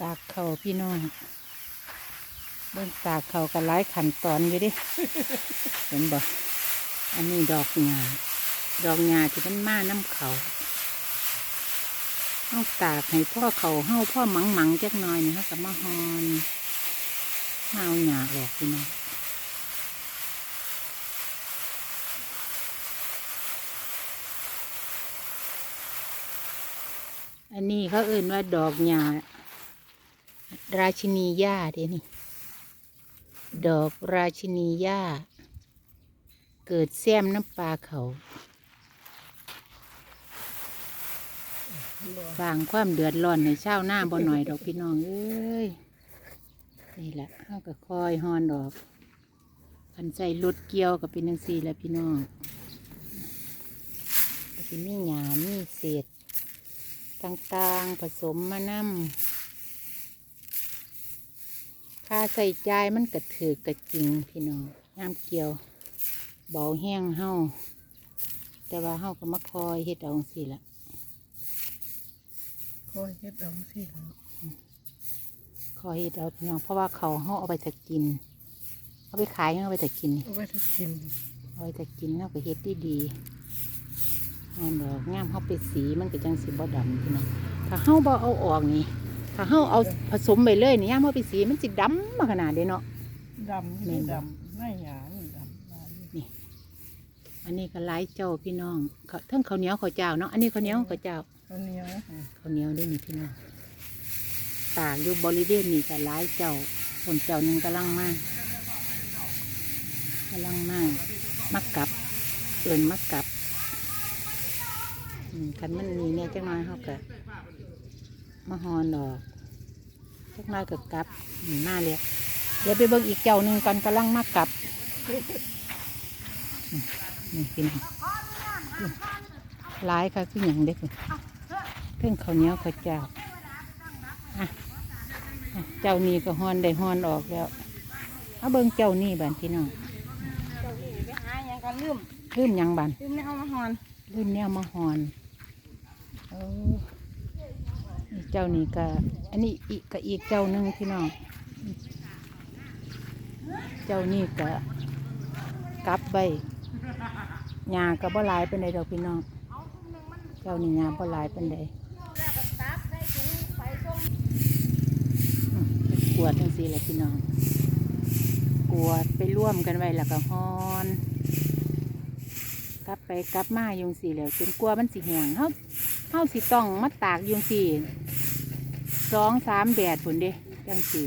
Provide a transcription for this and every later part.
ตากเขาพี่น้องเบิ่งตากเขากันหลายขั้นตอนอยู่ดิเห็นบ่อันนี้ดอกหญ้าดอกหญ้าที่มันมาน้ำเขาเฮาตากให้พ่อเขาเฮาพ่อหมังหมังๆจักหน่อยนี่ฮาก็มาฮอนมาเอาหญ้าออกพี่น้องอันนี้เขาเอื่นว่าดอกหญ้า ราชินีหญ้าเดี๋ยวนี้ดอกราชินีหญ้า เกิดแซมน้ำปลาเขาสางความเดือดร้อนในเช้าหน้าบ่หน่อยดอกพี่น้องเอ้ยนี่แหละเขาก็คอยฮอนดอกคันใส่รถเกี่ยวกับเป็นจังซี่แหละพี่น้องก็สิมีหยามีเศษต่างๆผสมมานำ ค่าใส่ใจายมันกระถือกระจริงพี่น้องยามเกี่ยว เบาแห้งเฮาแต่ว่าเฮาก็มาคอยเฮ็ดเอาสิละคอยเฮ็ดเอาสิครับคอยเฮ็ดเอาพี่น้องเพราะว่าเขาเฮาเอาไปจะกิน เอาไปขายเอาไปจะกินเอาไว้ถ้ากินเอาไปจะกินเฮาก็เฮ็ดดีๆเอาดอกงามเฮาไปสีมันก็จังสิบ่ดำพี่น้องถ้าเฮาบ่เอาออกนี่ ถ้าเฮาเอาผสมไปเลยนี่ยามเฮาไปสีมันสิดำมาขนาดเด้เนาะ ดำแม่นี่นบ่ ดำหน้าหยานี่ดำหน้านี่อันนี้ก็หลายเจ้าพี่น้องเขาเทั้งข้าวเหนียวข้าวเจ้าเนาะ อันนี้ข้าวเหนียวข้าวเจ้า ข้าวเหนียวข้าวเหนียวด้วยนี่พี่น้องตากอยู่บริเวณนี้แต่หลายเจ้าคนเจ้าหนึ่งกำลังมากกำลังมากมักกลับเอินมักกลับอืมคันมันมีเนี่ยจังน้อยเขาก็ มาฮอนดอกจักหน้อยก็กลับอืมมาเลยเดี๋ยวไปเบิ่งอีกเจ้าหนึ่งกันกำลังมากลับอืมนี่พี่น้องหลายค่ะคืออย่างเด็กเลยเพิ่งข้าวเหนียวข้าวเจ้าอะอะเจ้านี่ก็ฮอนได้ฮอนออกแล้วเอาเบิ่งเจ้านี่บานพี่น้องเจ้านี่ไปหาหยังกันลืมลืมหยังบานลืมแนวมาหอนลืมแนวมาฮอนเออนี่ เจ้านี่ก็อันนี้อีกก็อีกเจ้าหนึ่งพี่น้อง เจ้านี่ก็กลับไปหญ้าก็บ่หลายเป็นไดดอกพี่น้อง เจ้านี่หญ้าบ่หลายเป็นไดกวดจังสี่แหละพี่น้อง กวดไปร่วมกันไว้แล้วก็ฮอนกลับไปกลับมาอยุงสี่แล้วจนกลัวมันสิแหงเฮา เฮาสิต้องมาตากอยุงสี่สองสามแดดผุนเด้จังสี่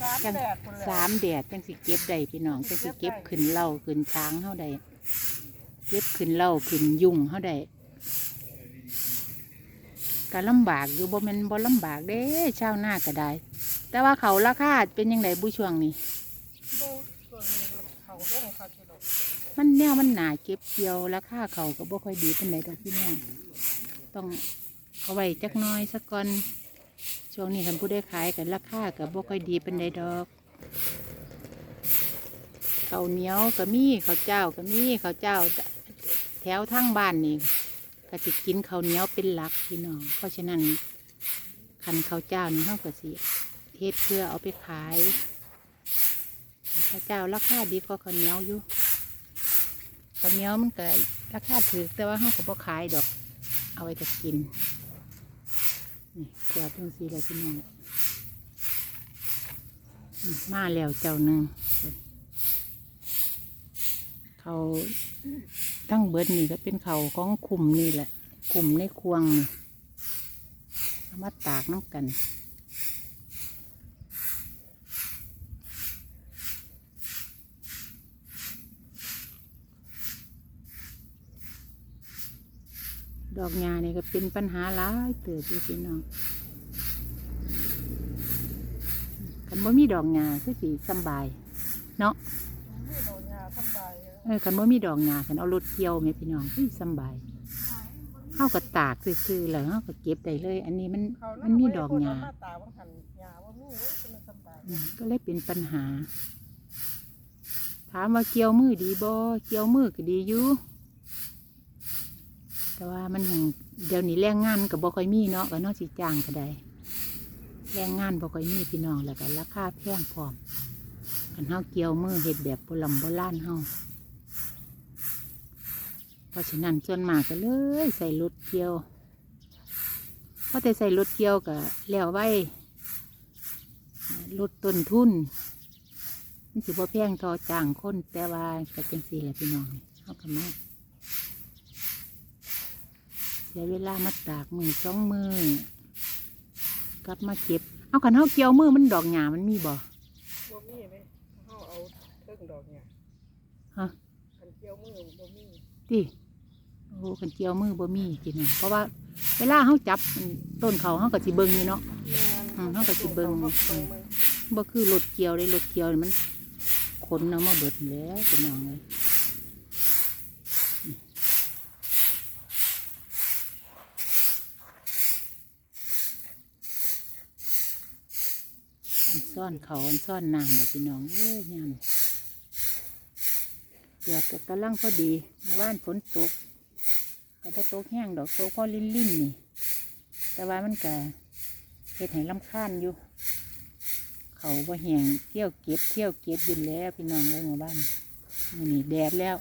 สามจังแดดคนละสามแดดจังสิเก็บได้พี่น้องจังสิเก็บขึ้นเหล่าขึ้นช้างเฮาได้เก็บขึ้นเหล่าขึ้นยุงเฮาได้ก็ลำบากอยู่บ่แม่นบ่ลำบากเด้ชาวนาก็ได้ แต่ว่าเขาราคาเป็นยังไงบุช่วงนี้ ดูส่วนนี้เขาลงเขาจะดอก มันแนวมันหนาเก็บเกี่ยวราคาเขาก็บ่ค่อยดีเป็นไหนดอกพี่น้องต้องเอาไว้จักน้อยสักก่อนช่วงนี้คันผู้ได้ขายกันราคาก็บ่ค่อยดีเป็นไหนดอกข้าวเหนียวก็มีข้าวเจ้าก็มีข้าวเจ้า แถวทางบ้านนี่ก็จะกินข้าวเหนียวเป็นหลักพี่น้อง เพราะฉะนั้นคันข้าวเจ้านี่เขาก็สิเทศเพื่อเอาไปขายข้าวเจ้าราคาดีกว่าข้าวเหนียวอยู่ ข้าวเหนียวมันก็ราคาถูกแต่ว่าเขาก็บ่ขายดอก เอาไว้จะกิน นี่ขวดจังสีเลยพี่น้องมาแล้วเจ้าหนึ่งเขาตั้งเบิดนี่ก็เป็นเขาของคุมนี่แหละคุมในควงนี่มาตากน้ำกัน ดอกหญ้านี่ก็เป็นปัญหาหลายเติบอยู่พี่น้องคันบ่มีดอกหญ้าคือสิสำบายเนาะนี่ดอกหญ้าสำบายเออคันบ่มีดอกหญ้าคันเอารถเกี่ยวแม่พี่น้องคือสำบายเฮาก็ตากซื่อๆแล้วเฮาก็เก็บได้เลย อันนี้มันเขามันมีดอกหญ้ามาตาบางหันหญ้าว่ามีเว้ยเป็นสำบายอืมก็เลยเป็นปัญหา ถามว่าเกี่ยวมือดีบ่เกี่ยวมือก็ดีอยู่ แต่ว่ามันหังเดี๋ยวนี้แรงงานมันก็บ่ค่อยมีเนาะก็เนอกสิจ้างก็ได้แรงงานบ่ค่อยมีพี่น้องแล้วก็ราคาแพงพร้อมคันเฮาเกี่ยวมือเฮ็ดแบบโบราณโบราณเฮาเพราะฉะนั้นส่วนมากก็เลยใส่รถเกี่ยวเพราะแต่ใส่รถเกี่ยวก็แล้วไว้ลดต้นทุนมันสิบ่แพงทอจ้างคนแต่ว่าก็จังซี่แหละพี่น้องเฮาก็มา สียเวลามาตากมือสองมือกลับมาเก็บ เอาขันเฮาเกี่ยวมือมันดอกหญ้ามันมีบ่บ่มีไหมเฮาเอาเทิงดอกเนี่ยฮะคันเกี่ยวมือบ่มีติโอ้ขันเกี่ยวมือบ่มีพี่น้องเพราะว่า เวลาเฮาจับมันต้นเขาเฮาก็สิเบิ่งอยู่เนาะแม่นอืมเฮาก็สิเบิ่งเฮาเบิ่งมึงบ่คือรถเกี่ยวเลยรถเกี่ยวนี่มันขนเอามาเบิดแล้วพี่น้องเลย ซ่อนเขาอันซ่อนน้ำเด้อพี่น้องเอ้ยยามเดือดก็กำลังพอดีเมื่อวานฝนตกก็บ่ตกแห้งดอกตกพอลิ่นๆนี่ แต่ว่ามันก็เฮ็ดให้ลำคาญอยู่ เขาบ่แหงเที่ยวเก็บเที่ยวเก็บยืนแล้วพี่น้องเลยหมู่บ้านนี่แดดแล้ว